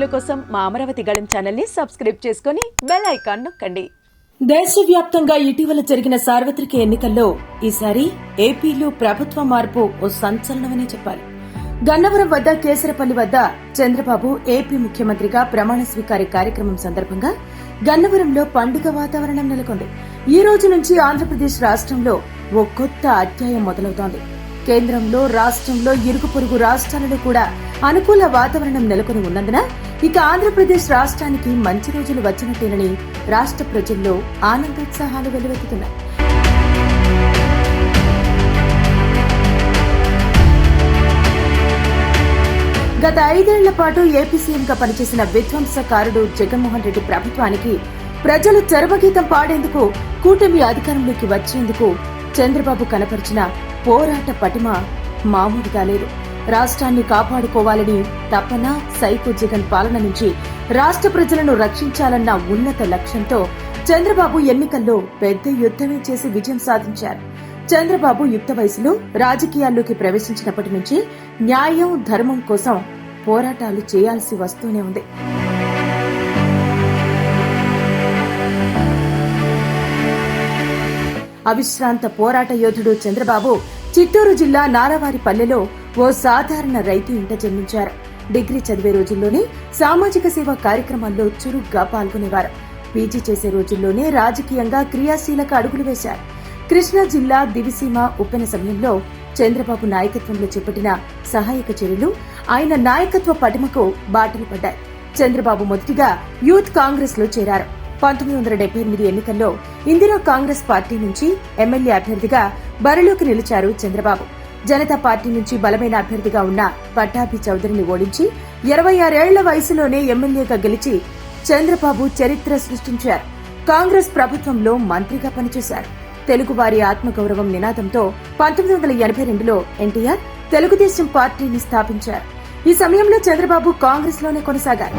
వీడియోల కోసం మా అమరావతి గళం ఛానల్ని సబ్స్క్రైబ్ చేసుకుని బెల్ ఐకాన్ నొక్కండి. దేశవ్యాప్తంగా ఇటీవల జరిగిన సార్వత్రిక ఎన్నికల్లో ఈసారి ఏపీలో ప్రభుత్వ మార్పు ఓ సంచలనమనే చెప్పాలి. గన్నవరం వద్ద కేసరపల్లి వద్ద చంద్రబాబు ఏపీ ముఖ్యమంత్రిగా ప్రమాణ స్వీకార కార్యక్రమం సందర్భంగా గన్నవరంలో పండుగ వాతావరణం నెలకొంది. ఈ రోజు నుంచి ఆంధ్రప్రదేశ్ రాష్ట్రంలో ఓ కొత్త అధ్యాయం మొదలవుతోంది. కేంద్రంలో రాష్ట్రంలో ఇరుగు పొరుగు రాష్ట్రాలలో కూడా అనుకూల వాతావరణం నెలకొని ఉన్నందున ఇక ఆంధ్రప్రదేశ్ రాష్ట్రానికి మంచి రోజులు వచ్చినట్టేనని రాష్ట్ర ప్రజల్లో ఆనందోత్సాహాలు వెలువెత్తుతున్నాయి. గత ఐదేళ్ళ పాటు ఏపీ సీఎంగా పనిచేసిన విధ్వంసకారుడు జగన్మోహన్ రెడ్డి ప్రభుత్వానికి ప్రజలు చరమగీతం పాడేందుకు కూటమి అధికారంలోకి వచ్చేందుకు చంద్రబాబు కనపరిచిన పోరాట పటిమ మామూలుగా లేదు. రాష్ట్రాన్ని కాపాడుకోవాలని తపన సైకు జగన్ పాలన నుంచి రాష్ట్ర ప్రజలను రక్షించాలన్న ఉన్నత లక్ష్యంతో చంద్రబాబు ఎన్నికల్లో పెద్ద యుద్ధమే చేసి విజయం సాధించారు. చంద్రబాబు యుక్త వయసులో రాజకీయాల్లోకి ప్రవేశించినప్పటి నుంచి న్యాయం ధర్మం కోసం పోరాటాలు చేయాల్సి వస్తూనే ఉంది. అవిశ్రాంత పోరాట యోధుడు చంద్రబాబు చిత్తూరు జిల్లా నారావారిపల్లెలో ఓ సాధారణ రైతు ఇంట జన్మించారు. డిగ్రీ చదివే రోజుల్లోనే సామాజిక సేవా కార్యక్రమాల్లో చురుగ్గా పాల్గొనేవారు. పీజీ చేసే రోజుల్లోనే రాజకీయంగా క్రియాశీలక అడుగులు వేశారు. కృష్ణా జిల్లా దివిసీమ ఉప్పెన సమయంలో చంద్రబాబు నాయకత్వంలో చేపట్టిన సహాయక చర్యలు ఆయన నాయకత్వ పటిమకు బాటలు పడ్డాయి. చంద్రబాబు మొదటిగా యూత్ కాంగ్రెస్లో చేరారు. పంతొమ్మిది వందల డెబ్బై ఎనిమిది ఎన్నికల్లో ఇందిరా కాంగ్రెస్ పార్టీ నుంచి ఎమ్మెల్యే అభ్యర్థిగా బరిలోకి నిలిచారు చంద్రబాబు. జనతా పార్టీ నుంచి బలమైన అభ్యర్థిగా ఉన్న పట్టాభి చౌదరిని ఓడించి ఇరవై ఆరేళ్ళ వయసులోనే ఎమ్మెల్యేగా గెలిచి చంద్రబాబు చరిత్ర సృష్టించారు. కాంగ్రెస్ ప్రభుత్వంలో మంత్రిగా పనిచేశారు. తెలుగువారి ఆత్మగౌరవం నినాదంతో పంతొమ్మిది వందల ఎనభై రెండులో ఎన్టీఆర్ తెలుగుదేశం పార్టీని స్థాపించారు. ఈ సమయంలో చంద్రబాబు కాంగ్రెస్లోనే కొనసాగారు.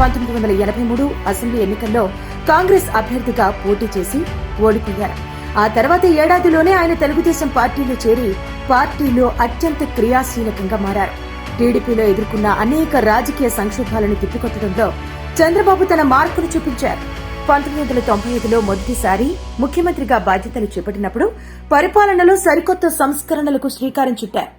పంతొమ్మిది వందల ఎనభై మూడు అసెంబ్లీ ఎన్నికల్లో కాంగ్రెస్ అభ్యర్థిగా పోటీ చేసి ఓడిపోయారు. ఆ తర్వాత ఏడాదిలోనే ఆయన తెలుగుదేశం పార్టీలో చేరి పార్టీలో అత్యంత క్రియాశీలకంగా మారారు. టీడీపీలో ఎదుర్కొన్న అనేక రాజకీయ సంక్షోభాలను తిప్పికొట్టడంలో చంద్రబాబు తన మార్కును చూపించారు. పంతొమ్మిది వందల తొంభై ఐదులో మొదటిసారి ముఖ్యమంత్రిగా బాధ్యతలు చేపట్టినప్పుడు పరిపాలనలో సరికొత్త సంస్కరణలకు శ్రీకారం చుట్టారు.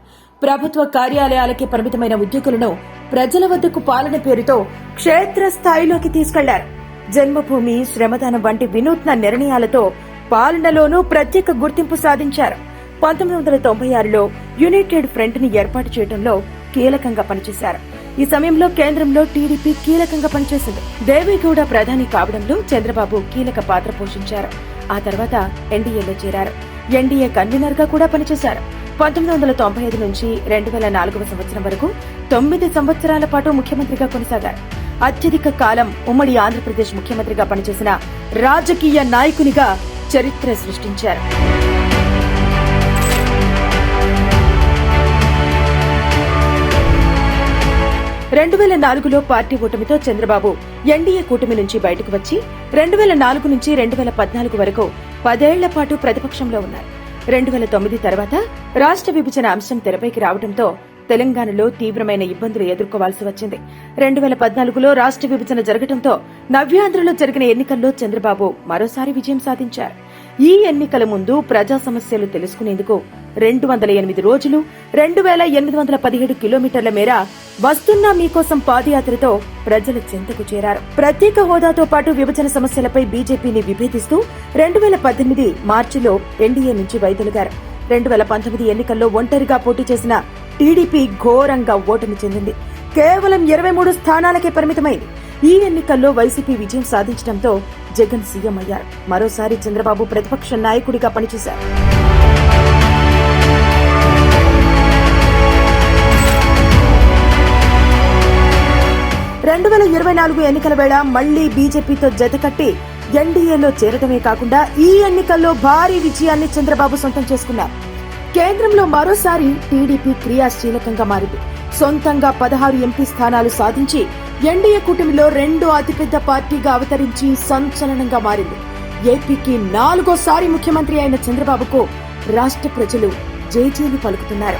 ప్రభుత్వ కార్యాలయాలకే పరిమితమైన ఉద్యోగులను ప్రజల వద్దకు పాలన పేరుతో క్షేత్రస్థాయిలోకి తీసుకెళ్ళారు. జన్మభూమి శ్రమదానం వంటి వినూత్న నిర్ణయాలతో పాలనలోనూ ప్రత్యేక గుర్తింపు సాధించారు. పంతొమ్మిది వందల తొంభై ఆరులో యునైటెడ్ ఫ్రంట్ని ఏర్పాటు చేయడంలో కీలకంగా పనిచేశారు. ఈ సమయంలో కేంద్రంలో టీడీపీ కీలకంగా పనిచేసింది. దేవేగౌడ ప్రధాని కావడంలో చంద్రబాబు కీలక పాత్ర పోషించారు. ఆ తర్వాత ఎన్డీఏలో చేరారు. ఎన్డీఏ కన్వీనర్గా కూడా పనిచేశారు. పంతొమ్మిది వందల తొంభై ఐదు నుంచి రెండు వేల నాలుగవ సంవత్సరం వరకు తొమ్మిది సంవత్సరాల పాటు ముఖ్యమంత్రిగా కొనసాగారు. అత్యధిక కాలం ఉమ్మడి ఆంధ్రప్రదేశ్ ముఖ్యమంత్రిగా పనిచేసిన రాజకీయ నాయకునిగా చరిత్ర సృష్టించారు. రెండు వేల నాలుగులో పార్టీ ఓటమితో చంద్రబాబు ఎన్డీఏ కూటమి నుంచి బయటకు వచ్చి రెండు వేల నాలుగు నుంచి రెండు వేల పద్నాలుగు వరకు పదేళ్ళ పాటు ప్రతిపక్షంలో ఉన్నారు. రెండు వేల తొమ్మిది తర్వాత రాష్ట్ర విభజన అంశం తెరపైకి రావడంతో తెలంగాణలో తీవ్రమైన ఇబ్బందులు ఎదుర్కోవాల్సి వచ్చింది. రెండు వేల పద్నాలుగులో రాష్ట్ర విభజన జరగడంతో నవ్యాంధ్రలో జరిగిన ఎన్నికల్లో చంద్రబాబు మరోసారి విజయం సాధించారు. ఈ ఎన్నికల ముందు ప్రజా సమస్యలు తెలుసుకునేందుకు రెండు వందల ఎనిమిది రోజులు రెండు వేల ఎనిమిది వందల పదిహేడు కిలోమీటర్ల మేర వస్తున్న మీకోసం పాదయాత్రతో ప్రజల చెంతకు చేరారు. ప్రత్యేక హోదాతో పాటు విభజన సమస్యలపై బీజేపీని విభేదిస్తూ రెండు వేల పద్దెనిమిది మార్చిలో ఎన్డీఏ నుంచి వైదొలిగారు. రెండు వేల పంతొమ్మిది ఎన్నికల్లో ఒంటరిగా పోటీ చేసిన టీడీపీ ఘోరంగా ఓటమి చెందింది. కేవలం ఇరవై మూడు స్థానాలకే పరిమితమైంది. ఈ ఎన్నికల్లో వైసీపీ విజయం సాధించడంతో జగన్ సీఎం అయ్యారు. మరోసారి చంద్రబాబు ప్రతిపక్ష నాయకుడిగా పనిచేశారు. రెండు వేల ఇరవై నాలుగు ఎన్నికల వేళ మళ్ళీ బీజేపీతో జతకట్టి ఎన్డీఏలో చేరటమే కాకుండా ఈ ఎన్నికల్లో భారీ విజయాన్ని చంద్రబాబు సొంతం చేసుకున్నారు. కేంద్రంలో మరోసారి టీడీపీ క్రియాశీలకంగా మారింది. సొంతంగా పదహారు ఎంపీ స్థానాలు సాధించి ఎన్డీఏ కూటమిలో రెండో అతిపెద్ద పార్టీగా అవతరించి సంచలనంగా మారింది. ఏపీకి నాలుగోసారి ముఖ్యమంత్రి అయిన చంద్రబాబుకు రాష్ట్ర ప్రజలు జేజేలు పలుకుతున్నారు.